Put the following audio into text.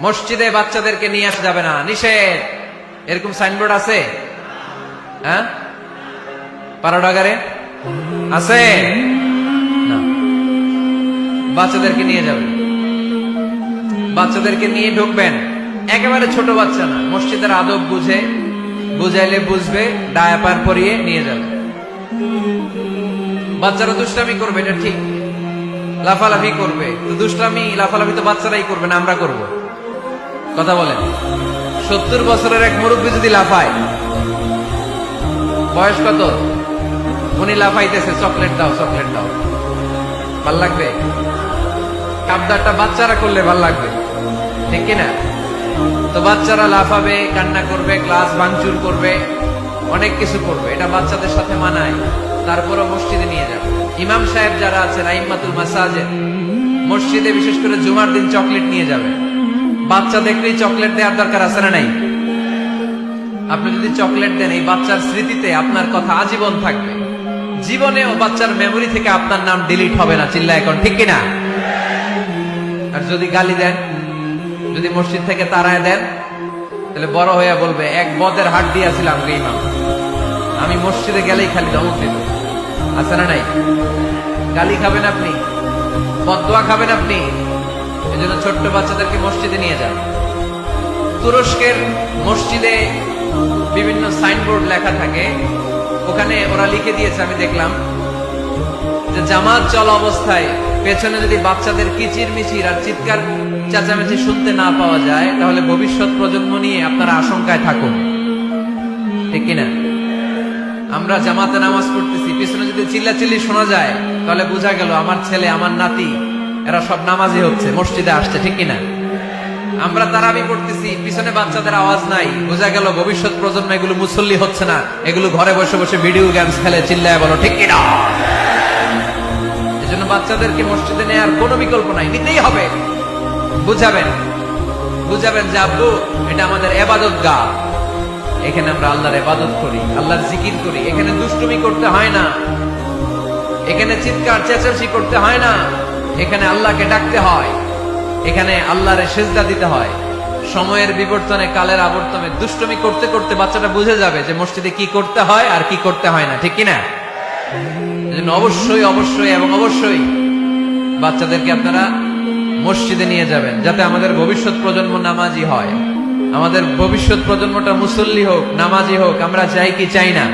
মসজিদে বাচ্চাদেরকে নিয়ে আসা যাবে না। নিষেধ। এরকম সাইনবোর্ড আছে? হ্যাঁ? আছে? বাচ্চাদেরকে নিয়ে যাবেন বাচ্চাদেরকে নিয়ে ঢুকবেন। একেবারে ছোট বাচ্চা না। মসজিদের আদব বুঝে, বুঝাইলে বুঝবে, ডায়াপার পরিয়ে নিয়ে যাবে। বাচ্চারা দুষ্টামি করবে, এটা ঠিক। লাফালাফি করবে। দুষ্টামি, লাফালাফি তো বাচ্চারাই করবে না, আমরা করব। কথা বলেন। সত্তর বছরের এক মুরব্বী যদি লাফায়, বয়স কত? উনি লাফাইতেছে, চকলেট দাও চকলেট দাও। ভালো লাগবে? কাবদারটা বাচ্চারা করলে ভালো লাগবে। ঠিক কিনা? তো বাচ্চারা লাফাবে, কান্না করবে ক্লাস ভাঙচুর করবে, অনেক কিছু করবে। এটা বাচ্চাদের সাথে মানায়। তারপরও মসজিদে নিয়ে যাবে। ইমাম সাহেব যারা আছেন, আইমাতুল মাসাজে মসজিদে বিশেষ করে জুমার দিন চকলেট নিয়ে যাবে। বাচ্চা দেখলেই চকলেট দেওয়ার দরকার আছে না নাই? আপনি যদি চকলেট দেন, এই বাচ্চার স্মৃতিতে আপনার কথা আজীবন থাকবে। জীবনে ও বাচ্চার মেমোরি থেকে আপনার নাম ডিলিট হবে না চিল্লা এখন, ঠিক কিনা? আর যদি গালি দেন, যদি মসজিদ থেকে তারায় দেন, তাহলে বড় হয়ে বলবে, এক বদের হাট দিয়েছিলাম রে ইমাম। আমি মসজিদে গেলেই খালি ধমক দিত। আছে না নাই? গালি খাবেন আপনি? বদোয়া খাবেন আপনি? এই জন্য ছোট্ট বাচ্চাদেরকে মসজিদে নিয়ে যান। তুরস্কের মসজিদে বিভিন্ন সাইনবোর্ড লেখা থাকে। ওখানে ওরা লিখে দিয়েছে, আমি দেখলাম, যে জামাত চল অবস্থায় পেছনে যদি বাচ্চাদের কিচির মিচির আর চিৎকার চেঁচামেচি শুনতে না পাওয়া যায়, তাহলে ভবিষ্যৎ প্রজন্ম নিয়ে আপনারা আশঙ্কায় থাকুন। ঠিক কিনা? আমরা জামাতে নামাজ পড়তেছি, পিছনে যদি চিল্লাচিল্লি শোনা যায়, তাহলে বোঝা গেল আমার ছেলে, আমার নাতি এরা সব নামাজি হচ্ছে, মসজিদে আসছে, ঠিক কিনা? আমরা তারাবি পড়তেছি, পিছনে বাচ্চাদের আওয়াজ নাই, বোঝা গেল ভবিষ্যৎ প্রজন্ম এগুলো মুসল্লি হচ্ছে না, এগুলো ঘরে বসে বসে ভিডিও গেমস খেলে, চিল্লায় বলো, ঠিক কিনা? এজন্য বাচ্চাদেরকে মসজিদে নেওয়ার কোনো বিকল্প নাই, নিতেই হবে। বুঝাবেন? বুঝাবেন যে, আব্বু, এটা আমাদের এবাদত গা। এখানে আমরা আল্লাহর এবাদত করি, আল্লাহর জিকির করি, এখানে দুষ্টুমি করতে হয় না। এখানে চিৎকার, চেঁচামেচি করতে হয় না। এখানে আল্লাহকে ডাকতে হয়। এখানে আল্লাহরে সেজদা দিতে হয়। সময়ের বিবর্তনে, কালের আবর্তনে দুষ্টুমি করতে করতে বাচ্চাটা বুঝে যাবে যে মসজিদে কি করতে হয় আর কি করতে হয় না, ঠিক কিনা? অবশ্যই অবশ্যই এবং অবশ্যই বাচ্চাদেরকে আপনারা মসজিদে নিয়ে যাবেন, যাতে আমাদের ভবিষ্যৎ প্রজন্ম নামাজি হয়। আমাদের ভবিষ্যৎ প্রজন্মটা মুসল্লি হোক, নামাজি হোক, আমরা চাই কি, চাই না।